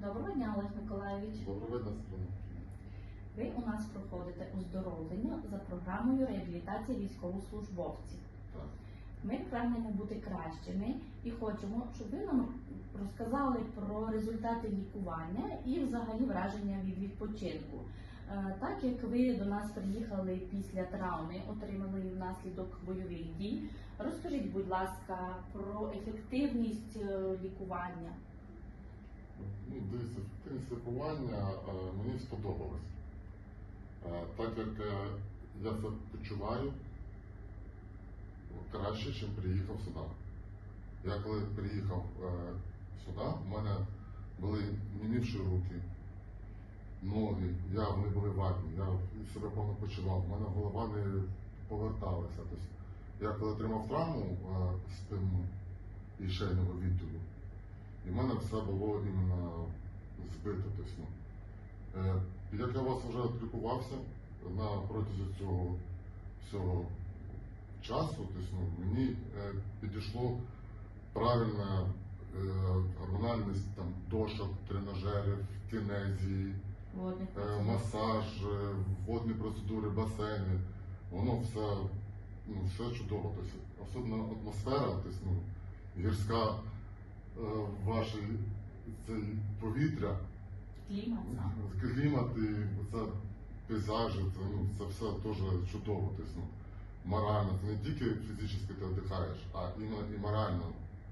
Доброго дня, Олег Миколайович. Доброго дня, Світлана. Ви у нас проходите оздоровлення за програмою реабілітації військовослужбовців. Так. Ми прагнемо бути кращими і хочемо, щоб ви нам розказали про результати лікування і взагалі враження від відпочинку. Е, Так як ви до нас приїхали після травми, отримали внаслідок бойових дій, розкажіть, будь ласка, про ефективність е, лікування. Ну, дивіться, ефективність мені сподобалось. Е, Так як е, я це почуваю краще, ніж приїхав сюди. Я коли приїхав е, сюди, в мене були німівші руки, ноги, я, вони були ватні, я себе погано почував, в мене голова не поверталася. Тобто, я коли отримав травму спинну і шейного відділу, і в мене все було іменно збито. Тобто, ну, як я вас вже лікувався на протязі цього всього часу, тобто, ну, мені е, підійшло правильна е, гормональність там, дошок, тренажерів, кінезії, Водних масаж, водні процедури, басейни. Воно все, ну, все чудово. Тобто, особливо атмосфера, тобто, ну, гірська ваше цей повітря, Клімат клімат і це пейзажі, це, ну, це все теж чудово. Тобто, ну, морально, це не тільки фізично ти віддихаєш, а іменно і морально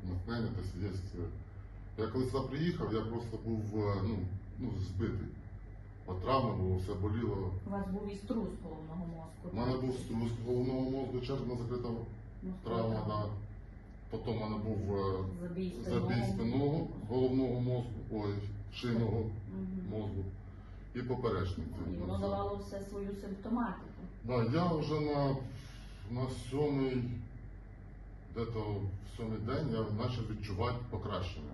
натхнення, тобто є. е, Я коли сюди приїхав, я просто був е, ну, ну, збитий. От травма було, все боліло. У вас був і струс головного мозку. У мене був струс головного мозку, черепно закрита Ну, травма. Да. Потім у мене був е, Забій спинного головного мозку, ой, шийного мозку і поперечник. І воно давало все свою симптоматику. Да, я вже на, на сьомий, де-то в сьомий день я почав відчувати покращення.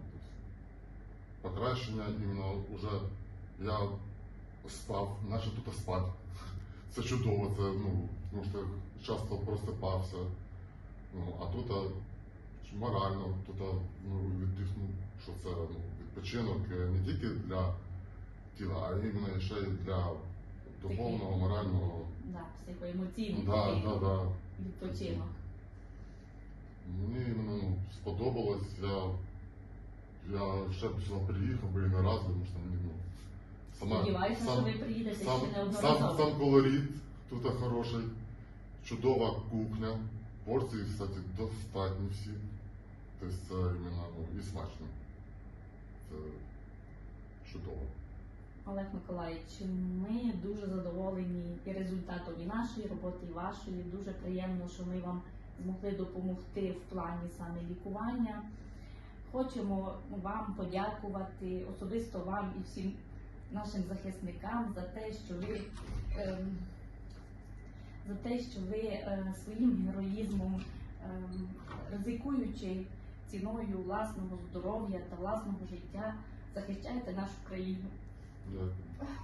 Покращення іменно вже я спав, почав тут спати. Це чудово, це ну, тому що часто просипався. Ну, а тут морально, а, ну, віддихнув, що це ну, відпочинок е, не тільки для тіла, а іменно ще й для духовного, морального. Да, психоемоційний Да, да, да. відпочинок. Мені ну, сподобалось, я, я ще б сюди приїхав би і не раз, тому що мені, ну, сама, Сподіваюся, сам, що ви приїдете сам, ще сам, неодноразово. сам колорит тут хороший, чудова кухня, порції, кстати, достатні всі. Тобто це іменно, ну, і смачно. Це чудово. Олег Миколаївич, ми дуже задоволені і результатом і нашої роботи, і вашої. Дуже приємно, що ми вам змогли допомогти в плані саме лікування. Хочемо вам подякувати особисто вам і всім нашим захисникам за те, що ви ем, за те, що ви е, своїм героїзмом, ем, ризикуючи ціною власного здоров'я та власного життя, захищаєте нашу країну. Дякую.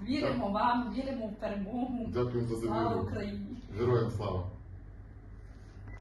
Віримо вам, віримо в перемогу. Дякую за Слава. Україні! Героям слава!